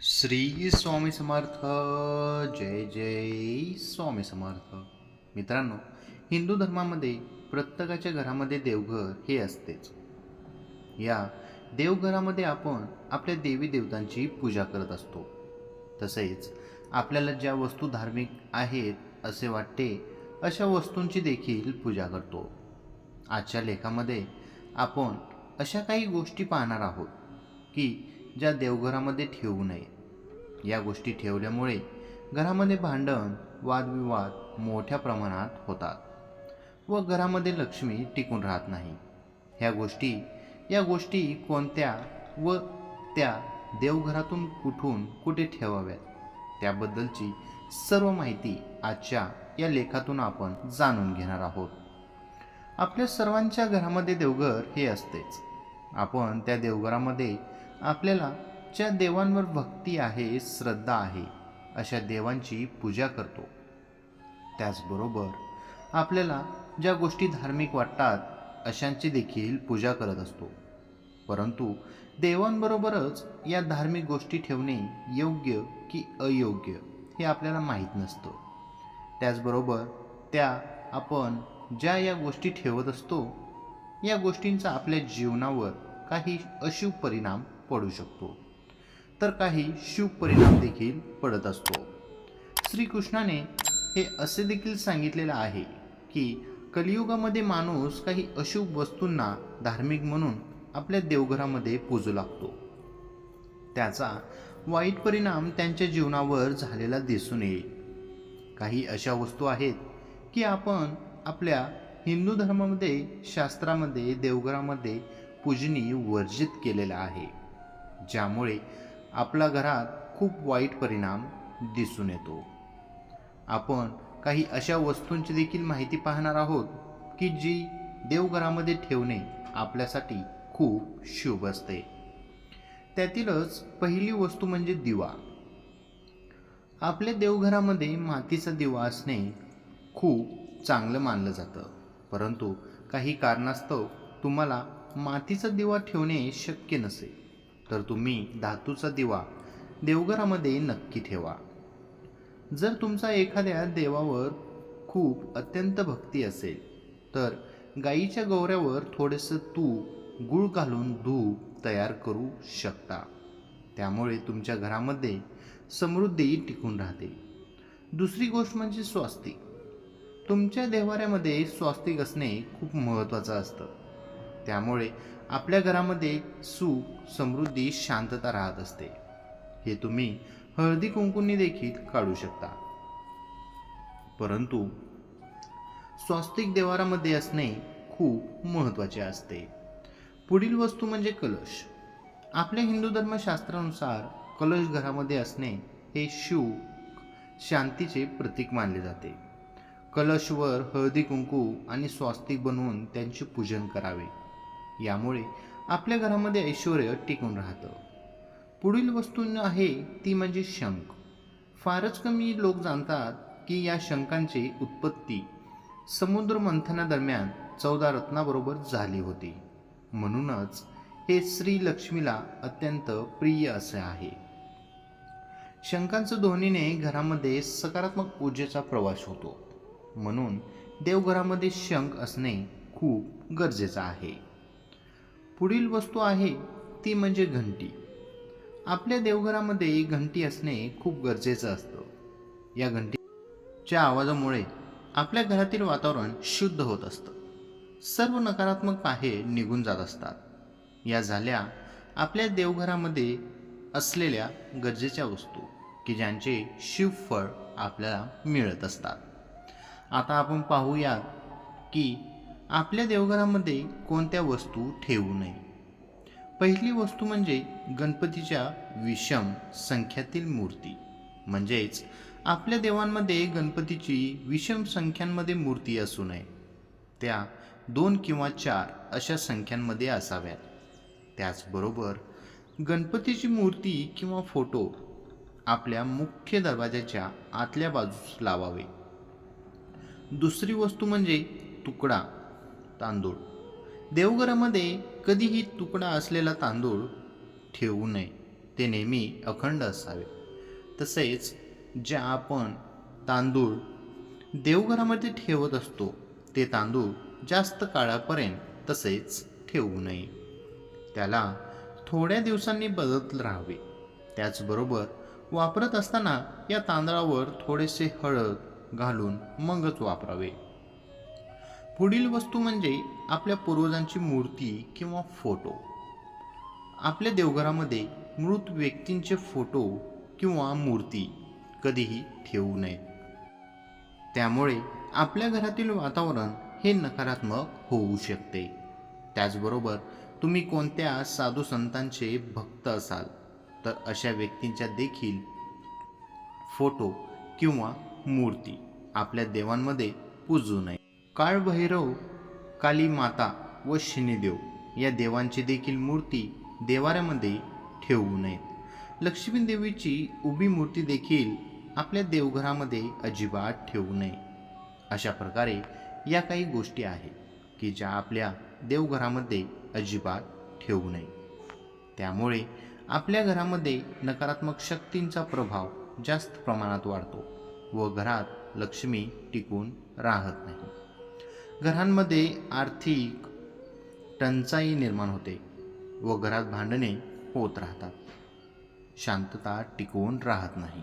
श्री स्वामी समर्थ जय जय स्वामी समर्थ. मित्रांनो हिंदू धर्मामध्ये प्रत्येकाच्या घरामध्ये देवघर हे असतेच. या देवघरामध्ये आपण आपल्या देवी देवतांची पूजा करत असतो. तसेच आपल्याला ज्या वस्तू धार्मिक आहेत असे वाटते अशा वस्तूंची देखील पूजा करतो. आजच्या लेखामध्ये आपण अशा काही गोष्टी पाहणार आहोत की ज्या देवघरामध्ये ठेवू नये. या गोष्टी ठेवल्यामुळे घरामध्ये भांडण वादविवाद मोठ्या प्रमाणात होतात व घरामध्ये लक्ष्मी टिकून राहत नाही. ह्या गोष्टी या गोष्टी कोणत्या व त्या देवघरातून कुठून कुठे ठेवाव्यात? त्याबद्दलची सर्व माहिती आजच्या या लेखातून आपण जाणून घेणार आहोत. आपल्या सर्वांच्या घरामध्ये देवघर हे असतेच. आपण त्या देवघरामध्ये आपल्याला ज्या देवांवर भक्ती आहे श्रद्धा आहे अशा देवांची पूजा करतो. त्याचबरोबर आपल्याला ज्या गोष्टी धार्मिक वाटतात अशांची देखील पूजा करत असतो. परंतु देवांबरोबरच या धार्मिक गोष्टी ठेवणे योग्य की अयोग्य हे आपल्याला माहीत नसतं. त्याचबरोबर त्या आपण ज्या या गोष्टी ठेवत असतो या गोष्टींचा आपल्या जीवनावर काही अशुभ परिणाम पडू शकतो. तर काही शुभ परिणाम देखील पडत असतो. श्रीकृष्णाने हे असे देखील सांगितलेलं आहे की कलियुगामध्ये माणूस काही अशुभ वस्तूंना धार्मिक म्हणून आपल्या देवघरामध्ये पूजू लागतो. त्याचा वाईट परिणाम त्यांच्या जीवनावर झालेला दिसून येईल. काही अशा वस्तू आहेत की आपण आपल्या हिंदू धर्मामध्ये शास्त्रामध्ये देवघरामध्ये पूजनी वर्जित केलेला आहे. ज्यामुळे आपल्या घरात खूप वाईट परिणाम दिसून येतो. आपण काही अशा वस्तूंची देखील माहिती पाहणार आहोत की जी देवघरामध्ये ठेवणे आपल्यासाठी खूप शुभ असते. त्यातीलच पहिली वस्तू म्हणजे दिवा. आपल्या देवघरामध्ये मातीचा दिवा असणे खूप चांगलं मानलं जातं. परंतु काही कारणास्तव तुम्हाला मातीचा दिवा ठेवणे शक्य नसेल तर तुम्ही धातूचा दिवा देवघरामध्ये नक्की ठेवा. जर तुमचा एखाद्या देवावर खूप अत्यंत भक्ती असेल तर गाईच्या गौऱ्यावर थोडेसं तूप गुळ घालून धूप तयार करू शकता. त्यामुळे तुमच्या घरामध्ये समृद्धी टिकून राहते. दुसरी गोष्ट म्हणजे स्वास्तिक. तुमच्या देवाऱ्यामध्ये स्वास्तिक असणे खूप महत्त्वाचं असतं. त्यामुळे आपल्या घरामध्ये सुख समृद्धी शांतता राहत असते. हे तुम्ही हळदी कुंकूंनी देखील काढू शकता. परंतु स्वास्तिक देवारामध्ये असणे खूप महत्त्वाचे असते. पुढील वस्तू म्हणजे कलश. आपल्या हिंदू धर्मशास्त्रानुसार कलश घरामध्ये असणे हे शिव शांतीचे प्रतीक मानले जाते. कलशवर हळदी कुंकू आणि स्वास्तिक बनवून त्यांचे पूजन करावे. यामुळे आपल्या घरामध्ये ऐश्वर टिकून राहतं. पुढील वस्तू आहे ती म्हणजे शंख. फारच कमी लोक जाणतात की या शंखांची उत्पत्ती समुद्र मंथनादरम्यान चौदा रत्नाबरोबर झाली होती. म्हणूनच हे श्री लक्ष्मीला अत्यंत प्रिय असे आहे. शंखांचं ध्वनीने घरामध्ये सकारात्मक ऊर्जेचा प्रवास होतो. म्हणून देवघरामध्ये शंख असणे खूप गरजेचं आहे. पुढील वस्तू आहे ती म्हणजे घंटी. आपल्या देवघरामध्ये घंटी असणे खूप गरजेचं असतं. या घंटीच्या आवाजामुळे आपल्या घरातील वातावरण शुद्ध होत असतं. सर्व नकारात्मक पाहे निघून जात असतात. या झाल्या आपल्या देवघरामध्ये असलेल्या गरजेच्या वस्तू की ज्यांचे शिवफळ आपल्याला मिळत असतात. आता आपण पाहूया की आपल्या देवघरामध्ये कोणत्या वस्तू ठेवू नये? पहिली वस्तू म्हणजे गणपतीच्या विषम संख्यातील मूर्ती. म्हणजेच आपल्या देवांमध्ये गणपतीची विषम संख्यांमध्ये मूर्ती असू नये. त्या दोन किंवा चार अशा संख्यांमध्ये असाव्यात. त्याचबरोबर गणपतीची मूर्ती किंवा फोटो आपल्या मुख्य दरवाजाच्या आतल्या बाजूस लावावे. दुसरी वस्तू म्हणजे तुकडा. तांदूळ. देवघरामध्ये कधीही तुकडा असलेला तांदूळ ठेवू नये. ते नेहमी अखंड असावे. तसेच ज्या आपण तांदूळ देवघरामध्ये ठेवत असतो ते तांदूळ जास्त काळापर्यंत तसेच ठेवू नये. त्याला थोड्या दिवसांनी बदलत राहावे. त्याचबरोबर वापरत असताना या तांदळावर थोडेसे हळद घालून मगच वापरावे. पुढील वस्तू म्हणजे आपल्या पूर्वजांची मूर्ती किंवा फोटो. आपल्या देवघरामध्ये मृत व्यक्तींचे फोटो किंवा मूर्ती कधीही ठेवू नये. त्यामुळे आपल्या घरातील वातावरण हे नकारात्मक होऊ शकते. त्याचबरोबर तुम्ही कोणत्या साधू संतांचे भक्त असाल तर अशा व्यक्तींच्या देखील फोटो किंवा मूर्ती आपल्या देवांमध्ये पूजू नये. काळभैरव काली माता व शनिदेव या देवांची देखील मूर्ती देवाऱ्यामध्ये ठेवू नयेत. लक्ष्मी देवीची उभी मूर्ती देखील आपल्या देवघरामध्ये अजिबात ठेवू नये. अशा प्रकारे या काही गोष्टी आहेत की ज्या आपल्या देवघरामध्ये अजिबात ठेवू नये. त्यामुळे आपल्या घरामध्ये नकारात्मक शक्तींचा प्रभाव जास्त प्रमाणात वाढतो व घरात लक्ष्मी टिकून राहत नाही. घरांमध्ये आर्थिक टंचाई निर्माण होते व घरात भांडणे होत राहतात. शांतता टिकून राहत नाही.